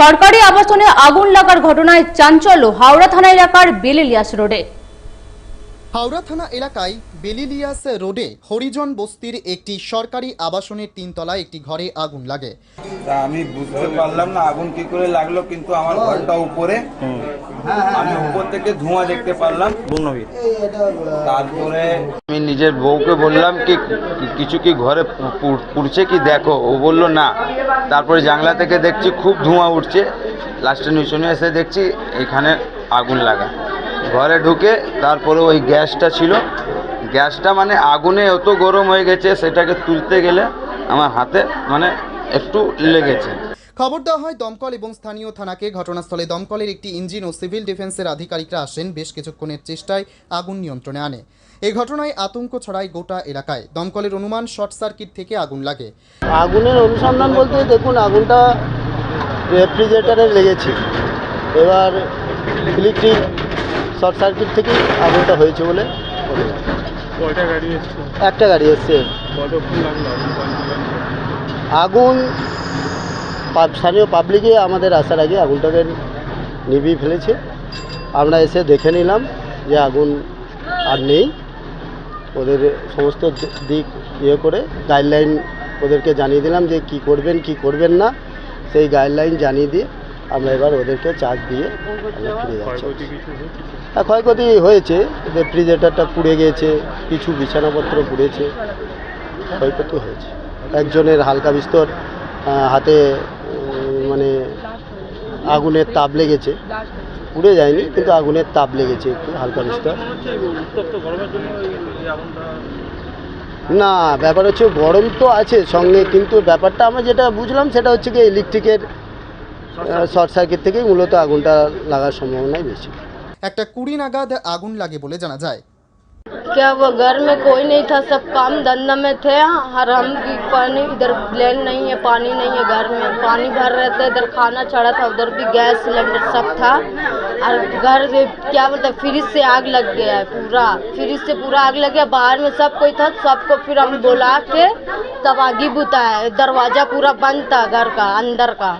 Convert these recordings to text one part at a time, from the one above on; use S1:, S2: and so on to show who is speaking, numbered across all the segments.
S1: সরকারি আবাসনে আগুন লাগার ঘটনায় চাঞ্চল্য হাওড়া থানা এলাকার বেলিলিয়াস রোডে।
S2: হাওড়া থানা এলাকায় বেলিলিয়াস রোডে হরিজন বস্তির একটি সরকারি আবাসনের তিনতলায় একটি ঘরে আগুন লাগে।
S3: তা আমি বুঝতে পারলাম না আগুন কি করে লাগল কিন্তু আমার ঘরটা উপরে। আমি ধোঁয়া দেখতে পারলাম তারপরে আমি নিজের বউকে বললাম কি কিছু কি ঘরে পুড়ছে কি দেখো? ও বলল, না। তারপরে জানলা থেকে দেখছি খুব ধোঁয়া উঠছে। লাস্টে নিচনে এসে দেখছি এখানে আগুন লাগা। ঘরে ঢুকে তারপরে ওই গ্যাসটা ছিল। গ্যাসটা মানে আগুনে এত গরম হয়ে গেছে, সেটাকে তুলতে গেলে আমার হাতে মানে একটু লেগেছে।
S2: খবর দেওয়া হয় দমকল এবং স্থানীয় থানাকে ঘটনাস্থলে দমকলের একটি ইঞ্জিন ও সিভিল ডিফেন্সের আধিকারিকরা আসেন বেশ কিছুক্ষণের চেষ্টায় আগুন নিয়ন্ত্রণে আনে। এই ঘটনায় আতঙ্ক ছড়ায় গোটা এলাকায়। দমকলের অনুমান শর্ট সার্কিট থেকে আগুন লাগে।
S4: আগুনের অনুসন্ধান বলতে দেখুন আগুনটা রেফ্রিজারেটারে লেগেছে। এবার ইলেকট্রিক শর্ট সার্কিট থেকেই আগুনটা হয়েছে বলে
S5: কয়টা গাড়ি এসছে?
S4: একটা গাড়ি এসছে।
S5: আগুন
S4: স্থানীয় পাবলিকে আমাদের আসার আগে আগুনটাকে নিভিয়ে ফেলেছে। আমরা এসে দেখে নিলাম যে আগুন আর নেই। ওদের সমস্ত দিক ইয়ে করে গাইডলাইন ওদেরকে জানিয়ে দিলাম যে কি করবেন কি করবেন না। সেই গাইডলাইন জানিয়ে দিয়ে আমরা এবার ওদেরকে চার্জ দিয়ে আমরা ফিরে যাচ্ছি? হ্যাঁ, ক্ষয়ক্ষতি হয়েছে। রেফ্রিজারেটারটা পুড়ে গিয়েছে কিছু বিছানাপত্র পুড়েছে। ক্ষয়ক্ষতি হয়েছে। একজনের হালকা বিস্তর হাতে আগুনের তাপ লেগেছে। পুড়ে যায়নি, কিন্তু আগুনের তাপ লেগেছে একটু, হালকা বিস্তর। না, ব্যাপার হচ্ছে গরম তো আছে সঙ্গে, কিন্তু ব্যাপারটা আমরা যেটা বুঝলাম সেটা হচ্ছে কি, ইলেকট্রিকের শর্ট সার্কিট থেকেই মূলত আগুনটা লাগার সম্ভাবনাই বেশি।
S2: একটা কুড়ি নাগাদ আগুন লাগে বলে জানা যায়।
S6: क्या वो घर में कोई नहीं था? सब काम धंधा में थे हर हम की पानी, इधर लेन नहीं है, पानी नहीं है घर में। पानी भर रहे थे, इधर खाना चढ़ा था, उधर भी गैस सिलेंडर सब था। और घर से क्या बोलते फ्रिज से आग लग गया है पूरा। फ्रिज से पूरा आग लग गया, बाहर में सब कोई था, सबको फिर हम बुला के तब आगे बुताया। दरवाज़ा पूरा बंद था घर का, अंदर का।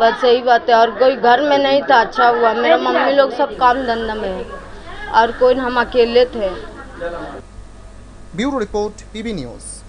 S6: बस यही बात है। और कोई घर में नहीं था अच्छा हुआ। मेरा मम्मी लोग सब काम धंधा में है। और कोई हम अकेले थे।
S2: Bureau report PB news.